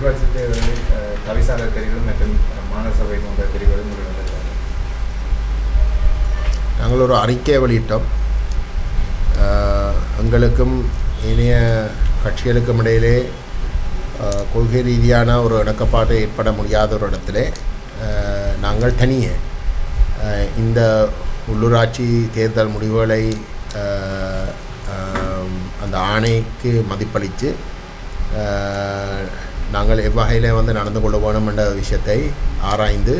உள்ளாட்சி தேர்தலில் அஹ், மற்றும் மாநகர சபை போன்ற தெரிவுகளும் நாங்கள் ஒரு அறிக்கை வெளியிட்டோம். எங்களுக்கும் இணைய கட்சிகளுக்கும் இடையிலே கொள்கை ரீதியான ஒரு இணக்கப்பாடு ஏற்பட முடியாத ஒரு இடத்திலே நாங்கள் தனியே இந்த உள்ளூராட்சி தேர்தல் முடிவுகளை அந்த ஆணைக்கு மதிப்பளித்து நாங்கள் எவ்வகையில் வந்து நடந்து கொள்ள வேணும் என்ற விஷயத்தை ஆராய்ந்து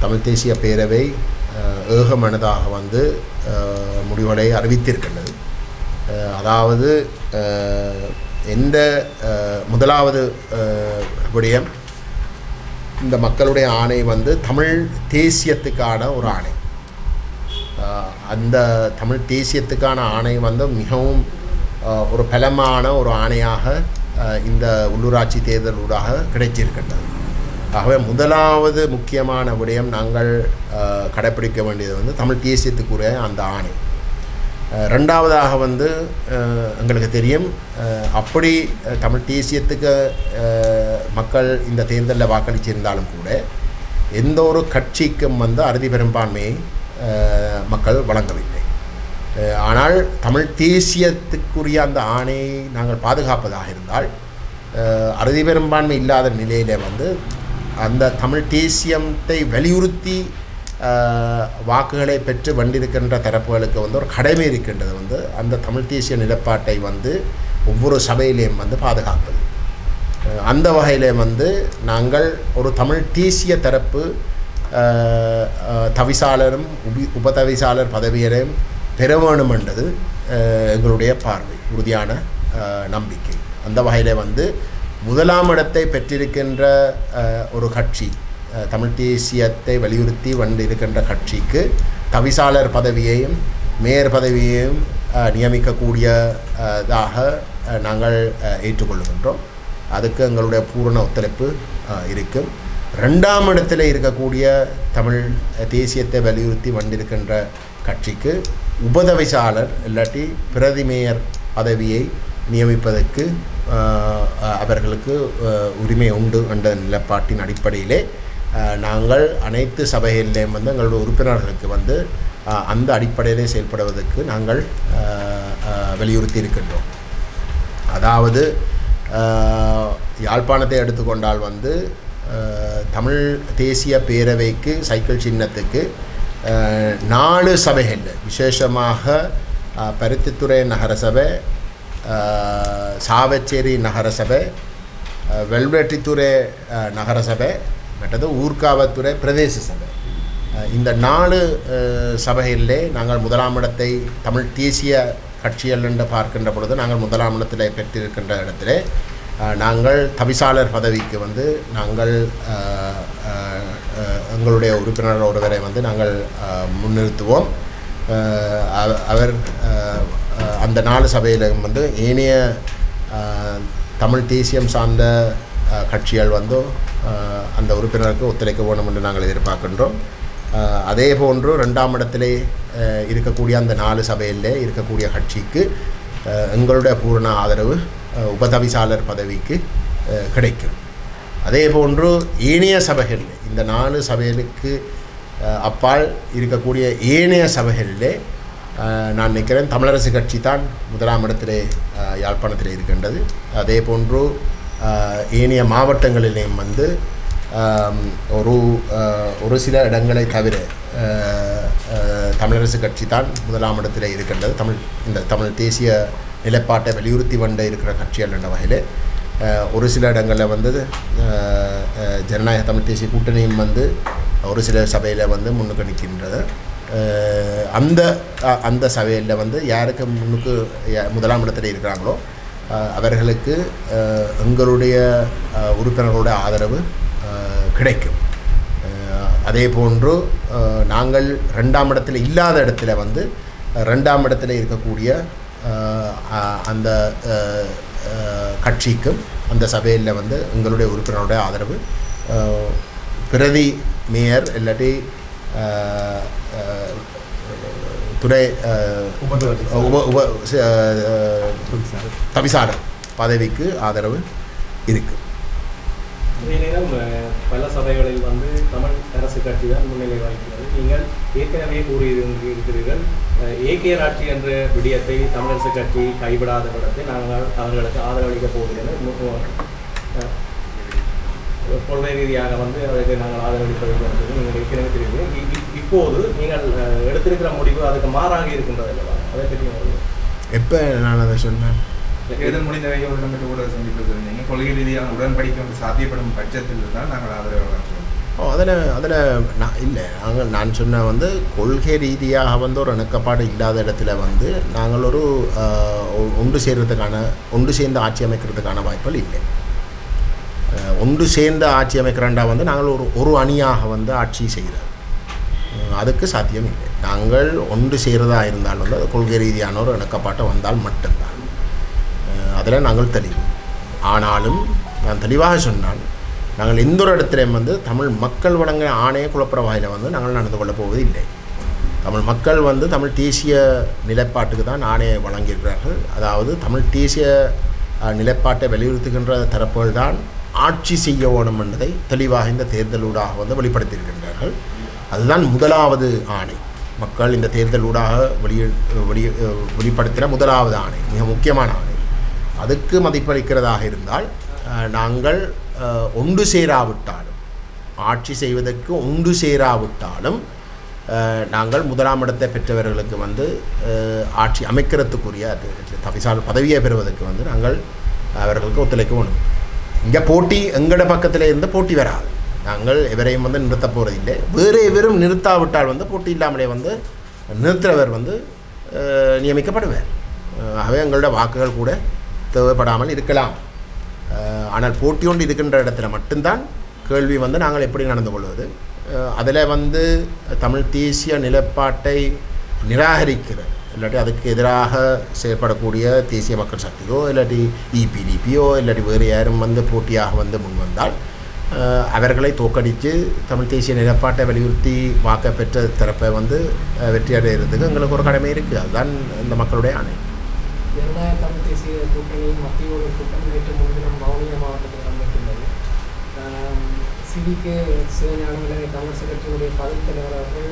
தமிழ் தேசிய பேரவை ஏகமனதாக வந்து முடிவடை முடிவுகளை அறிவித்திருக்கின்றது அதாவது எந்த முதலாவது விடயம் இந்த மக்களுடைய ஆணை வந்து தமிழ் தேசியத்துக்கான ஒரு ஆணை. அந்த தமிழ் தேசியத்துக்கான ஆணை வந்து மிகவும் ஒரு பலமான ஒரு ஆணையாக இந்த உள்ளூராட்சி தேர்தலூடாக கிடைச்சிருக்கின்றது. ஆகவே முதலாவது முக்கியமான விடயம் நாங்கள் கடைப்பிடிக்க வேண்டியது வந்து தமிழ் தேசியத்துக்குரிய அந்த ஆணை. ரெண்டாவதாக வந்து எங்களுக்கு தெரியும் அப்படி தமிழ் தேசியத்துக்கு மக்கள் இந்த தேர்தலில் வாக்களிச்சிருந்தாலும் கூட எந்த ஒரு கட்சிக்கும் வந்து அறுதி பெரும்பான்மையை மக்கள் வழங்கவில்லை. ஆனால் தமிழ் தேசியத்துக்குரிய அந்த ஆணையை நாங்கள் பாதுகாப்பதாக இருந்தால் அறுதி பெரும்பான்மை இல்லாத நிலையில் வந்து அந்த தமிழ் தேசியத்தை வலியுறுத்தி வாக்குகளை பெற்று வண்டிருக்கின்ற தரப்புகளுக்கு வந்து ஒரு கடமை இருக்கின்றது வந்து அந்த தமிழ் தேசிய நிலப்பாட்டை வந்து ஒவ்வொரு சபையிலையும் வந்து பாதுகாப்பது. அந்த வகையிலே வந்து நாங்கள் ஒரு தமிழ் தேசிய தரப்பு தவிசாளரும் உபி உபதவிசாளர் பதவியரையும் பெற வேணும் என்றது எங்களுடைய பார்வை உறுதியான நம்பிக்கை. அந்த வகையில் வந்து முதலாம் இடத்தை பெற்றிருக்கின்ற ஒரு கட்சி தமிழ் தேசியத்தை வலியுறுத்தி வந்திருக்கின்ற கட்சிக்கு தவிசாளர் பதவியையும் மேயர் பதவியையும் நியமிக்கக்கூடியதாக நாங்கள் ஏற்றுக்கொள்கின்றோம். அதுக்கு எங்களுடைய பூரண ஒத்துழைப்பு இருக்கும் ரெண்டாம் இடத்தில் இருக்கக்கூடிய தமிழ் தேசியத்தை வலியுறுத்தி வந்திருக்கின்ற கட்சிக்கு உபதவிசாளர் இல்லாட்டி பிரதிமேயர் பதவியை நியமிப்பதற்கு அவர்களுக்கு உரிமை உண்டு என்ற நிலப்பாட்டின் அடிப்படையிலே நாங்கள் அனைத்து சபைகளிலேயும் வந்து எங்களுடைய உறுப்பினர்களுக்கு வந்து அந்த அடிப்படையிலே செயல்படுவதற்கு நாங்கள் வலியுறுத்தி இருக்கின்றோம். அதாவது யாழ்ப்பாணத்தை எடுத்துக்கொண்டால் வந்து தமிழ் தேசிய பேரவைக்கு சைக்கிள் சின்னத்துக்கு நாலு சபைகள். விசேஷமாக பருத்தித்துறை நகரசபை சாவச்சேரி நகரசபை வெல்வெட்டித்துறை நகரசபை மற்றது ஊர்காவத்துறை பிரதேச சபை. இந்த நாலு சபைகளிலே நாங்கள் முதலாம் இடத்தை தமிழ் தேசிய கட்சிகள் என்று பார்க்கின்ற பொழுது நாங்கள் முதலாம் இடத்தில் பெற்றிருக்கின்ற இடத்திலே நாங்கள் தவிசாளர் பதவிக்கு வந்து நாங்கள் எங்களுடைய உறுப்பினர் ஒருவரை வந்து நாங்கள் முன்னிறுத்துவோம். அவர் அந்த நாலு சபையிலும் வந்து ஏனைய தமிழ் தேசியம் சார்ந்த கட்சிகள் வந்து அந்த உறுப்பினருக்கு ஒத்துழைக்க வேண்டும் என்று நாங்கள் எதிர்பார்க்கின்றோம். அதே போன்று ரெண்டாம் இடத்திலே இருக்கக்கூடிய அந்த நாலு சபையிலே இருக்கக்கூடிய கட்சிக்கு எங்களுடைய பூரண ஆதரவு உபதவிசாளர் பதவிக்கு கிடைக்கும். அதே போன்று ஏனைய சபைகளில் இந்த நாலு சபைகளுக்கு அப்பால் இருக்கக்கூடிய ஏனைய சபைகளிலே நான் நினைக்கிறேன் தமிழரசு கட்சி தான் முதலாம் இடத்திலே யாழ்ப்பாணத்தில் இருக்கின்றது. அதே போன்று ஏனைய மாவட்டங்களிலேயும் வந்து ஒரு ஒரு சில இடங்களை தவிர தமிழரசு கட்சி தான் முதலாம் இடத்திலே இருக்கின்றது. தமிழ் இந்த தமிழ் தேசிய நிலைப்பாட்டை வலியுறுத்தி வந்த இருக்கிற கட்சிகள் என்ற வகையில் ஒரு சில இடங்களில் வந்து ஜனநாயக தமிழ் தேசிய கூட்டணியும் வந்து ஒரு சில சபையில் வந்து முன்னுக்கு நிற்கின்றது அந்த அந்த சபையில் வந்து யாருக்கு முன்னுக்கு முதலாம் இடத்துல இருக்கிறாங்களோ அவர்களுக்கு எங்களுடைய உறுப்பினர்களுடைய ஆதரவு கிடைக்கும். அதே போன்று நாங்கள் ரெண்டாம் இடத்துல இல்லாத இடத்துல வந்து ரெண்டாம் இடத்துல இருக்கக்கூடிய அந்த கட்சிக்கும் அந்த சபையில் வந்து எங்களுடைய உறுப்பினருடைய ஆதரவு. பிரதி மேயர் இல்லாட்டி துணை உப உப தவிசாளர். பதவிக்கு ஆதரவு இருக்குது இதே நேரம் பல சபைகளில் வந்து தமிழ் அரசு கட்சி தான் முன்னிலை வகிக்கிறது. நீங்கள் ஏற்கனவே கூறியிருக்கிறீர்கள் ஏகே ஆட்சி என்ற விடயத்தை தமிழரசு கட்சி கைவிடாத படத்தை நாங்கள் அவர்களுக்கு ஆதரவளிக்கப் போகிறது கொள்கை ரீதியாக வந்து அதற்கு நாங்கள் ஆதரவளிப்பது என்பது நீங்கள் ஏற்கனவே தெரியுது இப்போது நீங்கள் எடுத்திருக்கிற முடிவு அதுக்கு மாறாக இருக்கின்றது அல்லவா? அதை பற்றி எப்போ நான் அதை சொன்னேன்? தேர்தல் முடிந்த வையோடு கூட சந்திப்பில் இருந்தீங்க கொள்கை ரீதியான உடன்படிக்கை சாத்தியப்படும் பட்சத்தில் தான் நாங்கள் ஆதரவு வழங்குவோம் ஓ அதில் அதில் நான் இல்லை. நாங்கள் நான் சொன்ன வந்து கொள்கை ரீதியாக வந்து ஒரு இணக்கப்பாடு இல்லாத இடத்துல வந்து நாங்கள் ஒரு ஒன்று சேர்றதுக்கான ஒன்று சேர்ந்து ஆட்சி அமைக்கிறதுக்கான வாய்ப்புகள் இல்லை. ஒன்று சேர்ந்து ஆட்சி அமைக்கிறாண்டா வந்து நாங்கள் ஒரு ஒரு அணியாக வந்து ஆட்சி செய்கிறோம் அதுக்கு சாத்தியம் இல்லை. நாங்கள் ஒன்று சேர்றதா இருந்தால் வந்து அது கொள்கை ரீதியான ஒரு இணக்கப்பாட்டை வந்தால் மட்டும்தான். அதில் நாங்கள் தெளிவு. ஆனாலும் நான் தெளிவாக சொன்னால் நாங்கள் எந்த ஒரு இடத்துலையும் வந்து தமிழ் மக்கள் வழங்க ஆணைய குழப்பற வாயில் வந்து நாங்கள் நடந்து கொள்ளப் போவது இல்லை தமிழ் மக்கள் வந்து தமிழ் தேசிய நிலைப்பாட்டுக்கு தான் ஆணையை வழங்கியிருக்கிறார்கள். அதாவது தமிழ் தேசிய நிலைப்பாட்டை வலியுறுத்துகின்ற தரப்புகள் தான் ஆட்சி செய்ய வேணும் என்பதை தெளிவாக இந்த தேர்தலூடாக வந்து வெளிப்படுத்தியிருக்கின்றார்கள். அதுதான் முதலாவது ஆணை. மக்கள் இந்த தேர்தலூடாக வெளியே வெளி வெளிப்படுத்தின முதலாவது ஆணை மிக முக்கியமான ஆணை. அதுக்கு மதிப்பளிக்கிறதாக இருந்தால் நாங்கள் ஒன்று சேராவிட்டாலும் ஆட்சி செய்வதற்கு ஒன்று சேராவிட்டாலும் நாங்கள் முதலாம் இடத்தை பெற்றவர்களுக்கு வந்து ஆட்சி அமைக்கிறதுக்குரிய தவிசால் பதவியை பெறுவதற்கு வந்து நாங்கள் அவர்களுக்கு ஒத்துழைக்க வேணும் இங்கே போட்டி எங்களோட பக்கத்தில் இருந்து போட்டி வராது. நாங்கள் எவரையும் வந்து நிறுத்த போகிறதில்லை வேறு எவரும் நிறுத்தாவிட்டால் வந்து போட்டி இல்லாமலே வந்து நிறுத்துறவர் வந்து நியமிக்கப்படுவார். ஆகவே எங்களோட வாக்குகள் கூட தேவைப்படாமல் இருக்கலாம். ஆனால் போட்டி ஒன்று இருக்கின்ற இடத்துல மட்டும்தான் கேள்வி வந்து நாங்கள் எப்படி நடந்து கொள்வது? அதில் வந்து தமிழ் தேசிய நிலப்பாட்டை நிராகரிக்கிற இல்லாட்டி அதுக்கு எதிராக செயல்படக்கூடிய தேசிய மக்கள் சக்தியோ இல்லாட்டி இபிடிபியோ இல்லாட்டி வேறு யாரும் வந்து போட்டியாக வந்து முன் வந்தால் அவர்களை தோக்கடித்து தமிழ் தேசிய நிலப்பாட்டை வலியுறுத்தி வாக்க பெற்ற தரப்பை வந்து அஹ், வெற்றி அடைகிறதுக்கு எங்களுக்கு ஒரு கடமை இருக்குது. அதுதான் இந்த மக்களுடைய ஆணை. ஜனநாயக தமிழ் தேசிய கூட்டணி மத்தியோட கூட்டம் நேற்று முன்தினம் வவுனியா மாவட்டத்தில் இடம்பெற்றுள்ளது சிவிக்கு சிவஞானம் இலங்கை தமிழரசு கட்சியினுடைய பதவி தலைவர் அவர்கள்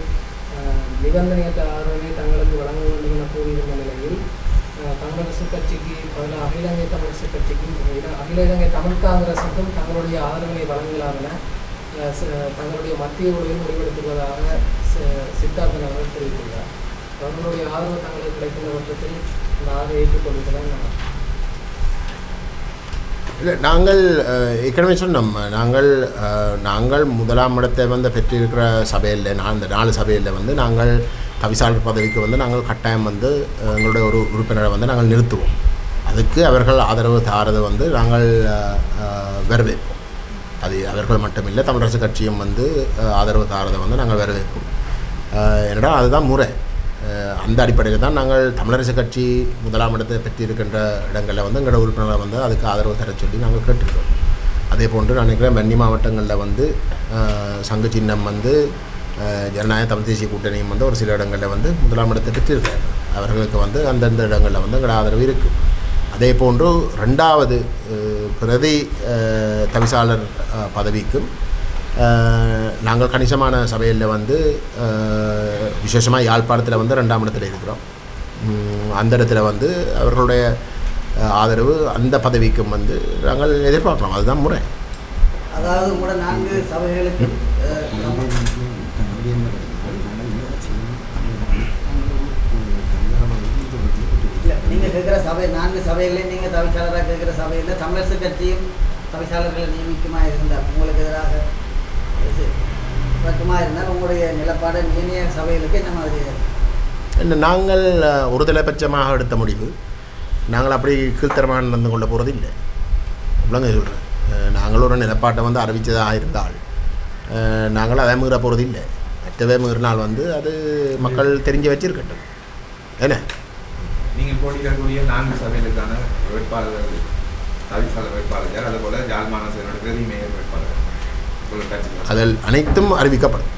நிபந்தனையற்ற ஆதரவை தங்களுக்கு வழங்க வேண்டும் என கூறியிருந்த நிலையில் ஆஹ், தமிழரசு கட்சிக்கு பதில் அகில இலங்கை தமிழரசு கட்சிக்கும் அகில இலங்கை தமிழ் காங்கிரசுக்கும் தங்களுடைய ஆதரவை வழங்கலாம் என ச- தங்களுடைய மத்திய குழுவில் முடிவெடுத்துள்ளதாக சித்தார்த்தன் அவர்கள் தெரிவித்துள்ளார். அவர்களுடைய ஆதரவு தங்களுக்கு கிடைக்கின்ற பட்சத்தில் இல்லை நாங்கள் ஏற்கனவே சொன்னோம் நாங்கள் நாங்கள் முதலாம் இடத்தை வந்து பெற்றிருக்கிற சபையில் நான் இந்த நாலு சபையில் வந்து நாங்கள் தவிசாளர் பதவிக்கு வந்து நாங்கள் கட்டாயம் வந்து எங்களுடைய ஒரு உறுப்பினரை வந்து நாங்கள் நிறுத்துவோம். அதுக்கு அவர்கள் ஆதரவு தாரது வந்து நாங்கள் வரவேற்போம். அது அவர்கள் மட்டுமில்லை தமிழரசு கட்சியும் வந்து ஆதரவு தாரதை வந்து நாங்கள் வரவேற்போம். என்னடா அதுதான் முறை. அந்த அடிப்படையில் தான் நாங்கள் தமிழரசு கட்சி முதலாம் இடத்தை பெற்றிருக்கின்ற இடங்களில் வந்து எங்களோட உறுப்பினரை வந்து அதுக்கு ஆதரவு தர சொல்லி நாங்கள் கேட்டிருக்கோம். அதே போன்று நான் நினைக்கிறேன் வன்னி மாவட்டங்களில் வந்து சங்கு சின்னம் வந்து ஜனநாயக தமிழ் தேசிய கூட்டணியும் வந்து ஒரு சில இடங்களில் வந்து முதலாம் இடத்தை பெற்றிருக்காரு அவர்களுக்கு வந்து அந்தந்த இடங்களில் வந்து எங்களோட ஆதரவு இருக்குது அதே போன்று ரெண்டாவது பிரதி தவிசாளர் பதவிக்கும் நாங்கள் கணிசமான சபையில் வந்து விசேஷமாக யாழ்ப்பாணத்தில் வந்து ரெண்டாம் இடத்துல இருக்கிறோம். அந்த இடத்துல வந்து அவர்களுடைய ஆதரவு அந்த பதவிக்கும் வந்து நாங்கள் எதிர்பார்க்கலாம். அதுதான் முறை. அதாவது கூட நான்கு சபைகளுக்கு அஹ், நம்ம- இல்ல, நீங்க கேட்குற சபை நான்கு சபைகளையும் நீங்க தவிசாளராக கேட்குற சபையில் தமிழரசு கட்சியும் தவிசாளர்களை நியமிக்குமா இருந்தால் உங்களுக்கு எதிராக பக்கமா இருந்தால் உங்களுடைய நிலப்பாடு ஏனைய சபைகளுக்கு என்ன மாதிரி நாங்கள் அஹ், ஒருதலைபட்சமாக எடுத்த முடிவு. நாங்கள் அப்படி கீழ்த்தரமாக நடந்து கொள்ள போகிறது இல்லை இவ்வளோங்க சொல்கிறேன் நாங்கள் ஒரு நிலப்பாட்டை வந்து அறிவித்ததாக இருந்தால் நாங்கள் அதை மீற போகிறது இல்லை மற்றவே மீறினால் வந்து அது மக்கள் தெரிஞ்சு வச்சிருக்கட்டும். என்ன? நீங்கள் போட்டியிடக்கூடிய நான்கு சபைகளுக்கான வேட்பாளர் தவிசாளர் வேட்பாளர் அதுபோல் யாழ் மாநகர பிரதி மேயர் வேட்பாளர். அதில் அனைத்தும் அறிவிக்கப்படும்.